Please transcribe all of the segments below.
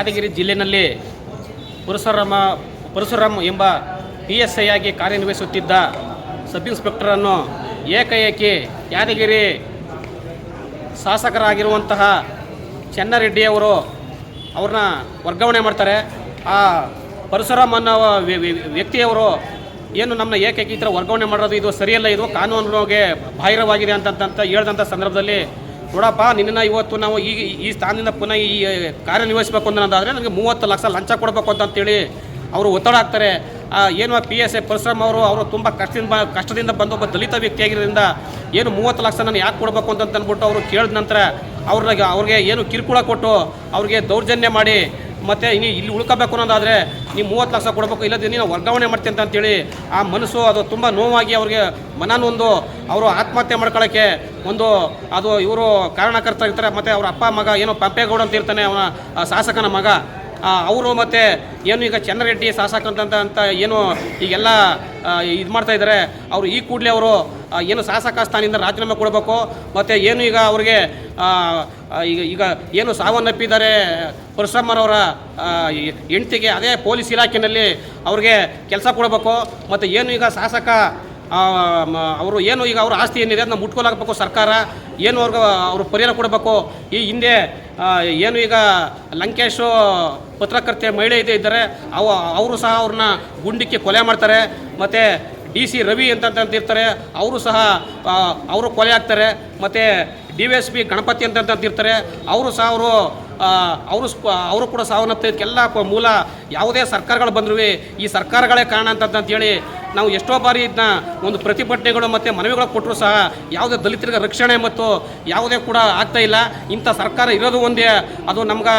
ಯಾದಗಿರಿ ಜಿಲ್ಲೆಯಲ್ಲಿ ಪರಶುರಾಮ, ಪರಶುರಾಮ್ ಎಂಬ P S I ಆಗಿ ಕಾರ್ಯನಿರ್ವಹಿಸುತ್ತಿದ್ದ ಸಬ್ ಇನ್ಸ್ಪೆಕ್ಟರನ್ನು ಏಕಾಏಕಿ ಯಾದಗಿರಿ ಶಾಸಕರಾಗಿರುವಂತಹ ಚೆನ್ನರೆಡ್ಡಿಯವರು ಅವ್ರನ್ನ ವರ್ಗಾವಣೆ ಮಾಡ್ತಾರೆ. ಆ ಪರಶುರಾಮ್ ಅನ್ನೋ ವ್ಯ- ವ್ಯ- ವ್ಯಕ್ತಿಯವರು ಏನು ನಮ್ಮನ್ನ ಏಕೈಕಿ ಈ ಥರ ವರ್ಗಾವಣೆ ಮಾಡೋದು ಇದು ಸರಿಯಲ್ಲ, ಇದು ಕಾನೂನುಗೆ ಬಾಹಿರವಾಗಿದೆ ಅಂತಂತ ಹೇಳಿದಂಥ ಸಂದರ್ಭದಲ್ಲಿ ನೋಡಪ್ಪ ನಿನ್ನ ಇವತ್ತು ನಾವು ಈ ಈ ಸ್ಥಾನದಿಂದ ಪುನಃ ಈ ಕಾರ್ಯನಿರ್ವಹಿಸಬೇಕು ಅನ್ನೋದಾದರೆ ನನಗೆ ಮೂವತ್ತು ಲಕ್ಷ ಲಂಚ ಕೊಡಬೇಕು ಅಂತಂತೇಳಿ ಅವರು ಒತ್ತಡ ಹಾಕ್ತಾರೆ. ಏನು ಪಿ ಎಸ್ ಎ ಪರಶುರಾಮ್ ಅವರು ಅವರು ತುಂಬ ಕಷ್ಟದಿಂದ ಕಷ್ಟದಿಂದ ಬಂದು ಒಬ್ಬ ದಲಿತ ವ್ಯಕ್ತಿಯಾಗಿರೋದ್ರಿಂದ ಏನು ಮೂವತ್ತು ಲಕ್ಷ ನಾನು ಯಾಕೆ ಕೊಡಬೇಕು ಅಂತ ಅಂದ್ಬಿಟ್ಟು ಅವರು ಕೇಳಿದ ನಂತರ ಅವ್ರಿಗೆ ಅವ್ರಿಗೆ ಏನು ಕಿರುಕುಳ ಕೊಟ್ಟು ಅವ್ರಿಗೆ ದೌರ್ಜನ್ಯ ಮಾಡಿ ಮತ್ತು ಇನ್ನು ಇಲ್ಲಿ ಉಳ್ಕೋಬೇಕು ಅನ್ನೋದಾದರೆ ನೀವು ಮೂವತ್ತು ಲಕ್ಷ ಕೊಡಬೇಕು ಇಲ್ಲದೆ ನೀನು ವರ್ಗಾವಣೆ ಮಾಡ್ತೀನಿ ಅಂತ ಅಂತೇಳಿ ಆ ಮನಸ್ಸು ಅದು ತುಂಬ ನೋವಾಗಿ ಅವ್ರಿಗೆ ಮನನೊಂದು, ಅವರು ಆತ್ಮಹತ್ಯೆ ಮಾಡ್ಕೊಳ್ಳೋಕ್ಕೆ ಒಂದು ಅದು ಇವರು ಕಾರಣಕರ್ತ ಇರ್ತಾರೆ, ಮತ್ತು ಅವ್ರ ಅಪ್ಪ ಮಗ ಏನೋ ಪಂಪೇಗೌಡ ಅಂತ ಇರ್ತಾನೆ, ಅವನ ಶಾಸಕನ ಮಗ. ಅವರು ಮತ್ತು ಏನು ಈಗ ಚೆನ್ನರೆಡ್ಡಿ ಶಾಸಕ ಅಂತ ಅಂತ ಏನು ಈಗೆಲ್ಲ ಇದು ಮಾಡ್ತಾ ಇದ್ದಾರೆ, ಅವರು ಈ ಕೂಡಲೇ ಅವರು ಏನು ಶಾಸಕ ಸ್ಥಾನದಿಂದ ರಾಜೀನಾಮೆ ಕೊಡಬೇಕು, ಮತ್ತು ಏನು ಈಗ ಅವ್ರಿಗೆ ಈಗ ಈಗ ಏನು ಸಾವನ್ನಪ್ಪಿದ್ದಾರೆ ಪರಶುರಾಮರವರ ಹೆಂಡ್ತಿಗೆ ಅದೇ ಪೊಲೀಸ್ ಇಲಾಖೆಯಲ್ಲಿ ಅವ್ರಿಗೆ ಕೆಲಸ ಕೊಡಬೇಕು. ಮತ್ತು ಏನು ಈಗ ಶಾಸಕ ಅವರು ಏನು ಈಗ ಅವ್ರ ಆಸ್ತಿ ಏನಿದೆ ಅದನ್ನ ಮುಟ್ಕೊಲಾಗಬೇಕು ಸರ್ಕಾರ, ಏನು ಅವ್ರಿಗೆ, ಅವರು ಪರಿಹಾರ ಕೊಡಬೇಕು. ಈ ಹಿಂದೆ ಏನು ಈಗ ಲಂಕೇಶು ಪತ್ರಕರ್ತೆ ಮಹಿಳೆ ಇದೆ ಇದ್ದಾರೆ, ಅವ, ಅವರು ಸಹ ಅವ್ರನ್ನ ಗುಂಡಿಕ್ಕಿ ಕೊಲೆ ಮಾಡ್ತಾರೆ. ಮತ್ತು ಡಿ ಸಿ ರವಿ ಅಂತ ಇರ್ತಾರೆ ಅವರು ಸಹ ಅವರು ಕೊಲೆ ಆಗ್ತಾರೆ. ಮತ್ತು D V S P, Ganapati ಅಂತ ಅಂತಿರ್ತಾರೆ. ಅವರು ಸಹ ಅವರು ಅವರು ಅವರು ಕೂಡ ಸಾವನ್ನಪ್ಪಕ್ಕೆಲ್ಲ ಮೂಲ ಯಾವುದೇ ಸರ್ಕಾರಗಳು ಬಂದರೂ ಈ ಸರ್ಕಾರಗಳೇ ಕಾರಣ ಅಂತ ಅಂತೇಳಿ ನಾವು ಎಷ್ಟೋ ಬಾರಿ ಇದನ್ನ ಒಂದು ಪ್ರತಿಭಟನೆಗಳು ಮತ್ತು ಮನವಿಗಳು ಕೊಟ್ಟರು ಸಹ ಯಾವುದೇ ದಲಿತರಿಗೆ ರಕ್ಷಣೆ ಮತ್ತು ಯಾವುದೇ ಕೂಡ ಆಗ್ತಾ ಇಲ್ಲ. ಇಂಥ ಸರ್ಕಾರ ಇರೋದು ಒಂದೇ, ಅದು ನಮ್ಗೆ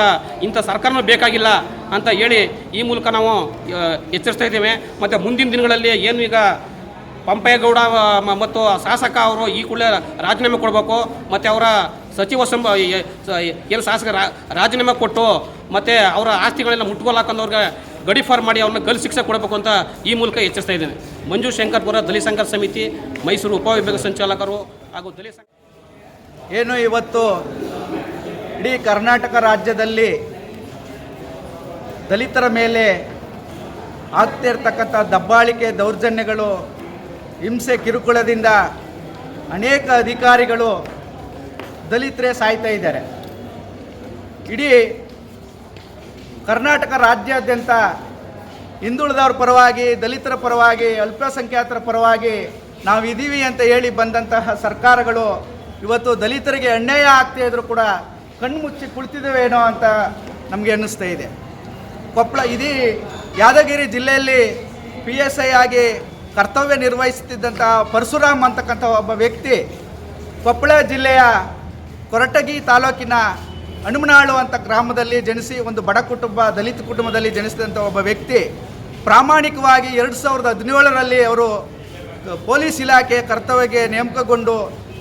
ಇಂಥ ಸರ್ಕಾರನೂ ಬೇಕಾಗಿಲ್ಲ ಅಂತ ಹೇಳಿ ಈ ಮೂಲಕ ನಾವು ಎಚ್ಚರಿಸ್ತಾ ಇದ್ದೇವೆ. ಮತ್ತು ಮುಂದಿನ ದಿನಗಳಲ್ಲಿ ಏನು ಈಗ ಪಂಪೇಗೌಡ ಮತ್ತು ಶಾಸಕ ಅವರು ಈ ಕೂಡಲೇ ರಾಜೀನಾಮೆ ಕೊಡಬೇಕು. ಮತ್ತು ಅವರ ಸಚಿವ ಸಂಬ ಏನು ಶಾಸಕ ರಾಜೀನಾಮೆ ಕೊಟ್ಟು ಮತ್ತು ಅವರ ಆಸ್ತಿಗಳೆಲ್ಲ ಮುಟ್ಕೊಳ್ಳಾಕಂದವ್ರಿಗೆ ಗಡಿ ಫಾರ್ ಮಾಡಿ ಅವ್ರನ್ನ ಗಲ್ ಶಿಕ್ಷೆ ಕೊಡಬೇಕು ಅಂತ ಈ ಮೂಲಕ ಎಚ್ಚರಿಸ್ತಾ ಇದ್ದೇನೆ. ಮಂಜು ಶಂಕರ್ಪುರ ದಲಿತ ಸಂಘರ್ಷ ಸಮಿತಿ, ಮೈಸೂರು ಉಪವಿಭಾಗ ಸಂಚಾಲಕರು ಹಾಗೂ ದಲಿತ ಏನು ಇವತ್ತು ಇಡೀ ಕರ್ನಾಟಕ ರಾಜ್ಯದಲ್ಲಿ ದಲಿತರ ಮೇಲೆ ಆಗ್ತಿರ್ತಕ್ಕಂಥ ದಬ್ಬಾಳಿಕೆ ದೌರ್ಜನ್ಯಗಳು ಹಿಂಸೆ ಕಿರುಕುಳದಿಂದ ಅನೇಕ ಅಧಿಕಾರಿಗಳು ದಲಿತರೇ ಸಾಯ್ತಾ ಇದ್ದಾರೆ. ಇಡೀ ಕರ್ನಾಟಕ ರಾಜ್ಯಾದ್ಯಂತ ಹಿಂದುಳಿದವ್ರ ಪರವಾಗಿ, ದಲಿತರ ಪರವಾಗಿ, ಅಲ್ಪಸಂಖ್ಯಾತರ ಪರವಾಗಿ ನಾವು ಇದ್ದೀವಿ ಅಂತ ಹೇಳಿ ಬಂದಂತಹ ಸರ್ಕಾರಗಳು ಇವತ್ತು ದಲಿತರಿಗೆ ಅನ್ಯಾಯ ಆಗ್ತಾ ಇದ್ರು ಕೂಡ ಕಣ್ಮುಚ್ಚಿ ಕುಳಿತಿದ್ದೇವೇನೋ ಅಂತ ನಮಗೆ ಅನ್ನಿಸ್ತಾ ಇದೆ. ಕೊಪ್ಪಳ ಇದೀ ಯಾದಗಿರಿ ಜಿಲ್ಲೆಯಲ್ಲಿ ಪಿ ಎಸ್ ಐ ಆಗಿ ಕರ್ತವ್ಯ ನಿರ್ವಹಿಸುತ್ತಿದ್ದಂಥ ಪರಶುರಾಮ್ ಅಂತಕ್ಕಂಥ ಒಬ್ಬ ವ್ಯಕ್ತಿ ಕೊಪ್ಪಳ ಜಿಲ್ಲೆಯ ಕೊರಟಗಿ ತಾಲೂಕಿನ ಹಣುಮನಾಳು ಅಂತ ಗ್ರಾಮದಲ್ಲಿ ಜನಿಸಿ ಒಂದು ಬಡ ಕುಟುಂಬ, ದಲಿತ ಕುಟುಂಬದಲ್ಲಿ ಜನಿಸಿದಂಥ ಒಬ್ಬ ವ್ಯಕ್ತಿ. ಪ್ರಾಮಾಣಿಕವಾಗಿ ಎರಡು ಸಾವಿರದ ಹದಿನೇಳರಲ್ಲಿ ಅವರು ಪೊಲೀಸ್ ಇಲಾಖೆ ಕರ್ತವ್ಯಕ್ಕೆ ನೇಮಕಗೊಂಡು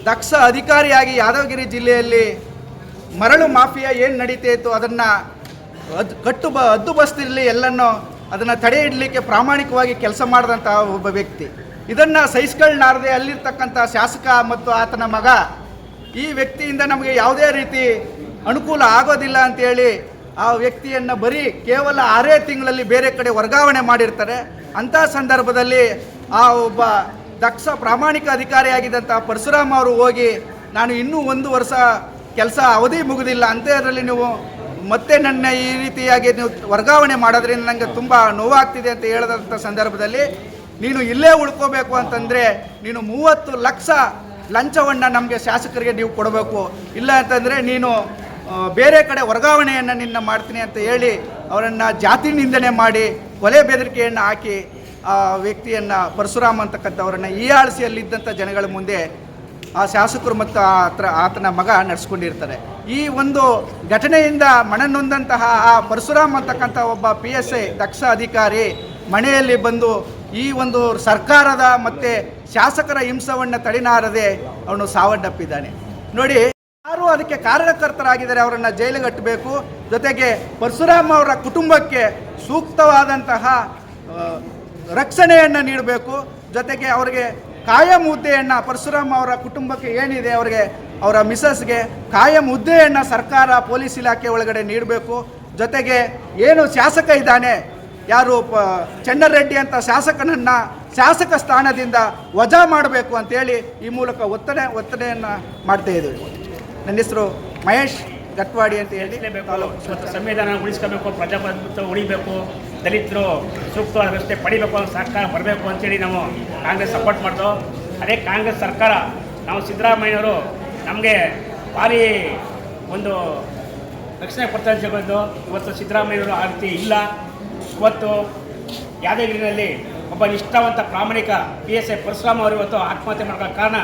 ದಕ್ಷ ಅಧಿಕಾರಿಯಾಗಿ ಯಾದಗಿರಿ ಜಿಲ್ಲೆಯಲ್ಲಿ ಮರಳು ಮಾಫಿಯಾ ಏನು ನಡೀತಾ ಇತ್ತು ಅದನ್ನು ಅದು ಕಟ್ಟು ಬ ಹದ್ದು ಬಸ್ತಿರಲಿ ಎಲ್ಲನೂ ಅದನ್ನು ತಡೆ ಇಡಲಿಕ್ಕೆ ಪ್ರಾಮಾಣಿಕವಾಗಿ ಕೆಲಸ ಮಾಡಿದಂಥ ಒಬ್ಬ ವ್ಯಕ್ತಿ. ಇದನ್ನು ಸಹಿಸ್ಕೊಳ್ಳಾರದೆ ಅಲ್ಲಿರ್ತಕ್ಕಂಥ ಶಾಸಕ ಮತ್ತು ಆತನ ಮಗ, ಈ ವ್ಯಕ್ತಿಯಿಂದ ನಮಗೆ ಯಾವುದೇ ರೀತಿ ಅನುಕೂಲ ಆಗೋದಿಲ್ಲ ಅಂತೇಳಿ ಆ ವ್ಯಕ್ತಿಯನ್ನು ಬರೀ ಕೇವಲ ಆರೇ ತಿಂಗಳಲ್ಲಿ ಬೇರೆ ಕಡೆ ವರ್ಗಾವಣೆ ಮಾಡಿರ್ತಾರೆ. ಅಂಥ ಸಂದರ್ಭದಲ್ಲಿ ಆ ಒಬ್ಬ ದಕ್ಷ ಪ್ರಾಮಾಣಿಕ ಅಧಿಕಾರಿಯಾಗಿದ್ದಂಥ ಪರಶುರಾಮ್ ಅವರು ಹೋಗಿ, ನಾನು ಇನ್ನೂ ಒಂದು ವರ್ಷ ಕೆಲಸ ಅವಧಿ ಮುಗಿದಿಲ್ಲ ಅದರಲ್ಲಿ ನೀವು ಮತ್ತೆ ನನ್ನ ಈ ರೀತಿಯಾಗಿ ನೀವು ವರ್ಗಾವಣೆ ಮಾಡೋದ್ರಿಂದ ನನಗೆ ತುಂಬ ನೋವಾಗ್ತಿದೆ ಅಂತ ಹೇಳಿದಂಥ ಸಂದರ್ಭದಲ್ಲಿ ನೀನು ಇಲ್ಲೇ ಉಳ್ಕೋಬೇಕು ಅಂತಂದರೆ ನೀನು ಮೂವತ್ತು ಲಕ್ಷ ಲಂಚವನ್ನು ನಮಗೆ ಶಾಸಕರಿಗೆ ನೀವು ಕೊಡಬೇಕು. ಇಲ್ಲ ಅಂತಂದರೆ ನೀನು ಬೇರೆ ಕಡೆ ವರ್ಗಾವಣೆಯನ್ನು ನಿನ್ನ ಮಾಡ್ತೀನಿ ಅಂತ ಹೇಳಿ ಅವರನ್ನು ಜಾತಿ ನಿಂದನೆ ಮಾಡಿ ಕೊಲೆ ಬೆದರಿಕೆಯನ್ನು ಹಾಕಿ ಆ ವ್ಯಕ್ತಿಯನ್ನು ಪರಶುರಾಮ್ ಅಂತಕ್ಕಂಥವರನ್ನು ಈ ಆಳ್ಸಿಯಲ್ಲಿದ್ದಂಥ ಜನಗಳ ಮುಂದೆ ಆ ಶಾಸಕರು ಮತ್ತು ಆತರ ಆತನ ಮಗ ನಡೆಸ್ಕೊಂಡಿರ್ತಾರೆ. ಈ ಒಂದು ಘಟನೆಯಿಂದ ಮನನೊಂದಂತಹ ಆ ಪರಶುರಾಮ್ ಅಂತಕ್ಕಂಥ ಒಬ್ಬ ಪಿ ಎಸ್ ಐ ದಕ್ಷ ಅಧಿಕಾರಿ ಮನೆಯಲ್ಲಿ ಬಂದು ಈ ಒಂದು ಸರ್ಕಾರದ ಮತ್ತು ಶಾಸಕರ ಹಿಂಸವನ್ನು ತಡಿನಾರದೆ ಅವನು ಸಾವನ್ನಪ್ಪಿದ್ದಾನೆ. ನೋಡಿ, ಯಾರು ಅದಕ್ಕೆ ಕಾರಣಕರ್ತರಾಗಿದ್ದಾರೆ ಅವರನ್ನು ಜೈಲಿಗೆ ಕಟ್ಟಬೇಕು. ಜೊತೆಗೆ ಪರಶುರಾಮ್ ಅವರ ಕುಟುಂಬಕ್ಕೆ ಸೂಕ್ತವಾದಂತಹ ರಕ್ಷಣೆಯನ್ನು ನೀಡಬೇಕು. ಜೊತೆಗೆ ಅವರಿಗೆ ಕಾಯಂ ಮುದ್ದೆಯನ್ನು ಪರಶುರಾಮ್ ಅವರ ಕುಟುಂಬಕ್ಕೆ ಏನಿದೆ, ಅವರಿಗೆ ಅವರ ಮಿಸಸ್ಗೆ ಕಾಯಂ ಹುದ್ದೆಯನ್ನು ಸರ್ಕಾರ ಪೊಲೀಸ್ ಇಲಾಖೆ ಒಳಗಡೆ ನೀಡಬೇಕು. ಜೊತೆಗೆ ಏನು ಶಾಸಕ ಇದ್ದಾನೆ ಯಾರು ಪ ಚೆನ್ನರೆಡ್ಡಿ ಅಂತ ಶಾಸಕನನ್ನು ಶಾಸಕ ಸ್ಥಾನದಿಂದ ವಜಾ ಮಾಡಬೇಕು ಅಂತೇಳಿ ಈ ಮೂಲಕ ಒತ್ತಡ ಒತ್ತಡೆಯನ್ನು ಮಾಡ್ತಾ ಇದ್ದೀವಿ. ನನ್ನ ಹೆಸರು ಮಹೇಶ್ ಗಟ್ವಾಡಿ ಅಂತ ಹೇಳಿ ಸಂವಿಧಾನ ಉಳಿಸ್ಕೋಬೇಕು ಪ್ರಜಾಪ್ರಭುತ್ವ ಉಳಿಬೇಕು ದಲಿತರು ಸೂಕ್ತವಾದ ವ್ಯವಸ್ಥೆ ಪಡಿಬೇಕು ಅನ್ನೋ ಸರ್ಕಾರ ಬರಬೇಕು ಅಂತೇಳಿ ನಾವು ಕಾಂಗ್ರೆಸ್ ಸಪೋರ್ಟ್ ಮಾಡ್ತೋ ಅದೇ ಕಾಂಗ್ರೆಸ್ ಸರ್ಕಾರ ನಾವು ಸಿದ್ದರಾಮಯ್ಯವರು ನಮಗೆ ಭಾರಿ ಒಂದು ರಕ್ಷಣೆ ಕೊಡ್ತಾ ಇವತ್ತು ಸಿದ್ದರಾಮಯ್ಯವರು ಆ ರೀತಿ ಇಲ್ಲ. ಇವತ್ತು ಯಾದಗಿರಿನಲ್ಲಿ ಒಬ್ಬ ನಿಷ್ಠಾವಂತ ಪ್ರಾಮಾಣಿಕ ಪಿ ಎಸ್ ಐ ಪರಶುರಾಮ್ ಅವರು ಇವತ್ತು ಆತ್ಮಹತ್ಯೆ ಮಾಡೋಕ್ಕೆ ಕಾರಣ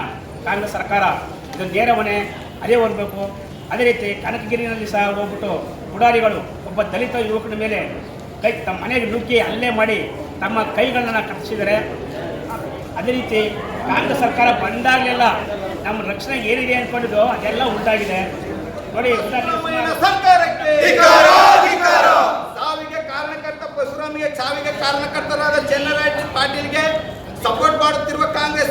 ಕಾಂಗ್ರೆಸ್ ಸರ್ಕಾರ ಇದೊಂದು ನೇರ ಹೊಣೆ ಅದೇ ಹೊರಬೇಕು ಅದೇ ರೀತಿ ಕನಕಗಿರಿನಲ್ಲಿ ಸಹ ಹೋಗ್ಬಿಟ್ಟು ಪುಡಾರಿಗಳು ಒಬ್ಬ ದಲಿತ ಯುವಕನ ಮೇಲೆ ಕೈ ತಮ್ಮ ಮನೆಗೆ ನುಗ್ಗಿ ಹಲ್ಲೆ ಮಾಡಿ ತಮ್ಮ ಕೈಗಳನ್ನು ಕಟ್ಟಿಸಿದರೆ ಅದೇ ರೀತಿ ಕಾಂಗ್ರೆಸ್ ಸರ್ಕಾರ ಬಂದಾಗಲೆಲ್ಲ ನಮ್ಮ ರಕ್ಷಣೆ ಏನಿದೆ ಅನ್ಕೊಂಡಿದ್ದು ಅದೆಲ್ಲ ಉಂಟಾಗಿದೆ. ನೋಡಿ ಸರ್ಕಾರಕ್ಕೆ ಸಾವಿಗೆ ಕಾರಣಕರ್ತ ಪರಶುರಾಮಿಗೆ ಸಾವಿಗೆ ಕಾರಣಕರ್ತರಾದ ಚೆನ್ನರಾಜ್ ಪಾಟೀಲ್ಗೆ ಸಪೋರ್ಟ್ ಮಾಡುತ್ತಿರುವ ಕಾಂಗ್ರೆಸ್